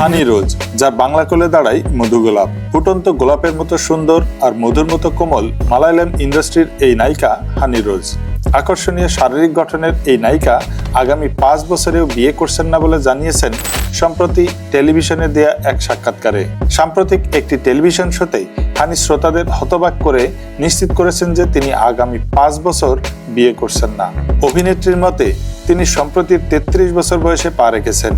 হানি রোজ, যা বাংলা কোলে দাঁড়ায় মধু গোলাপ। ফুটন্ত গোলাপের মতো সুন্দর আর মধুর মতো কোমল মালায়ালাম ইন্ডাস্ট্রির এই নায়িকা হানি রোজ। আকর্ষণীয় শারীরিক গঠনের এই নায়িকা আগামী পাঁচ বছরেও বিয়ে করছেন না বলে জানিয়েছেন সম্প্রতি টেলিভিশনে দেয়া এক সাক্ষাৎকারে। সাম্প্রতিক একটি টেলিভিশন শোতে হানি শ্রোতাদের হতবাক করে নিশ্চিত করেছেন যে তিনি আগামী পাঁচ বছর বিয়ে করছেন না। অভিনেত্রীর মতে তিনি সম্প্রতি তেত্রিশ বছর বয়সে পা রেখেছেন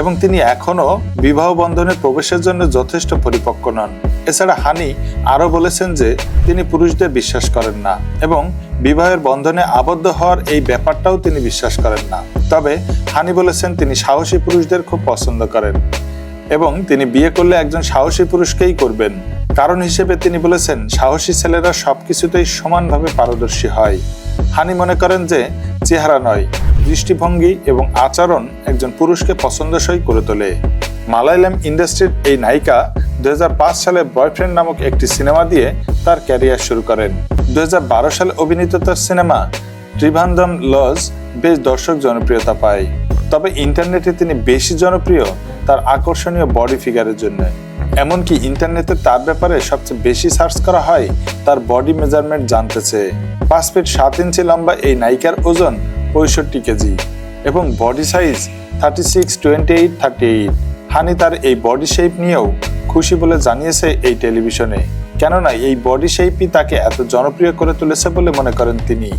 এবং তিনি এখনও বিবাহ বন্ধনে প্রবেশের জন্য যথেষ্ট পরিপক্ক নন। এছাড়া হানি আরও বলেছেন যে তিনি পুরুষদের বিশ্বাস করেন না এবং বিবাহের বন্ধনে আবদ্ধ হওয়ার এই ব্যাপারটাও তিনি বিশ্বাস করেন না। তবে হানি বলেছেন তিনি সাহসী পুরুষদের খুব পছন্দ করেন এবং তিনি বিয়ে করলে একজন সাহসী পুরুষকেই করবেন। কারণ হিসেবে তিনি বলেছেন, সাহসী ছেলেরা সবকিছুতেই সমানভাবে পারদর্শী হয়। হানি মনে করেন যে চেহারা নয় দৃষ্টিভঙ্গি এবং আচরণ একজন পুরুষকে পছন্দসই করে তোলে। মালায়ালাম ইন্ডাস্ট্রির এই নায়িকা দু হাজার পাঁচ সালে বয়ফ্রেন্ড নামক একটি সিনেমা দিয়ে তার ক্যারিয়ার শুরু করেন। দু হাজার বারো সালে অভিনীত তার সিনেমা ত্রিভান্দম লজ বেশ দর্শক জনপ্রিয়তা পায়। তবে ইন্টারনেটে তিনি বেশি জনপ্রিয় তার আকর্ষণীয় বডি ফিগারের জন্য। এমনকি ইন্টারনেটে তার ব্যাপারে সবচেয়ে বেশি সার্চ করা হয়, তার বডি মেজারমেন্ট জানতে চেয়ে পাঁচ ফিট সাত ইঞ্চি লম্বা এই নায়িকার ওজন পঁয়ষট্টি কেজি এবং body size thirty six twenty eight thirty eight honey তার এই বডি শেপ নিয়েও খুশি বলে জানিয়েছে এই টেলিভিশনে। কেননা এই বডি শেপই তাকে এত জনপ্রিয় করে তুলেছে বলে মনে করেন তিনি।